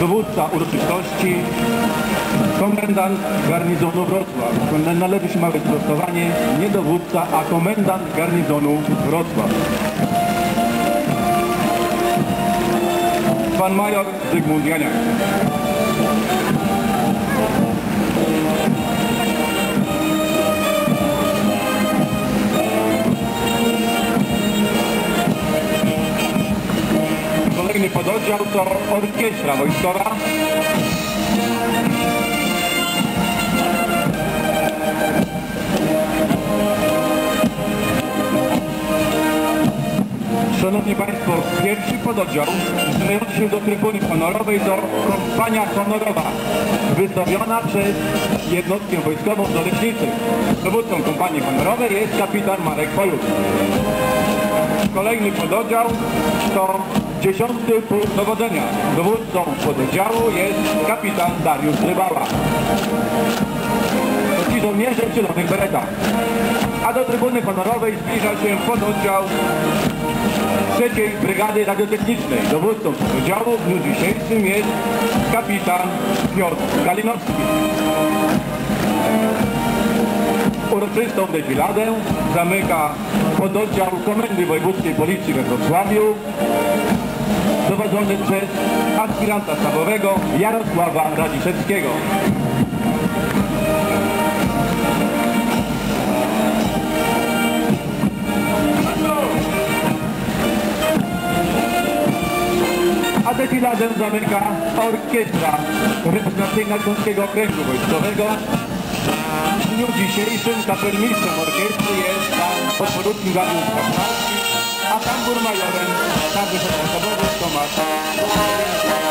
dowódca uroczystości, komendant garnizonu Wrocław. Należy się małe sprostowanie, nie dowódca, a komendant garnizonu Wrocław. Pan major Zygmunt Janiak. Pododdział to orkiestra wojskowa. Szanowni Państwo, pierwszy pododdział zbliżający się do trybuny honorowej to kompania honorowa wystawiona przez jednostkę wojskową do Leśnicy. Dowódcą kompanii honorowej jest kapitan Marek Poluch. Kolejny pododdział to dziesiąty pułk dowodzenia. Dowódcą pododdziału jest kapitan Dariusz Rybała. To ci żołnierze w zielonych beretach. A do trybuny honorowej zbliża się pododdział trzeciej Brygady Radiotechnicznej. Dowódcą pododdziału w dniu dzisiejszym jest kapitan Piotr Kalinowski. Uroczystą defiladę zamyka pododdział Komendy Wojewódzkiej Policji we Wrocławiu prowadzony przez aspiranta sztabowego Jarosława Radziszewskiego. A defiladę zamyka orkiestra reprezentacyjna Śląskiego Okręgu Wojskowego. W dniu dzisiejszym kapelmistrzem orkiestry jest pan podporucznik Dariusz a tambur majorem sztabu My my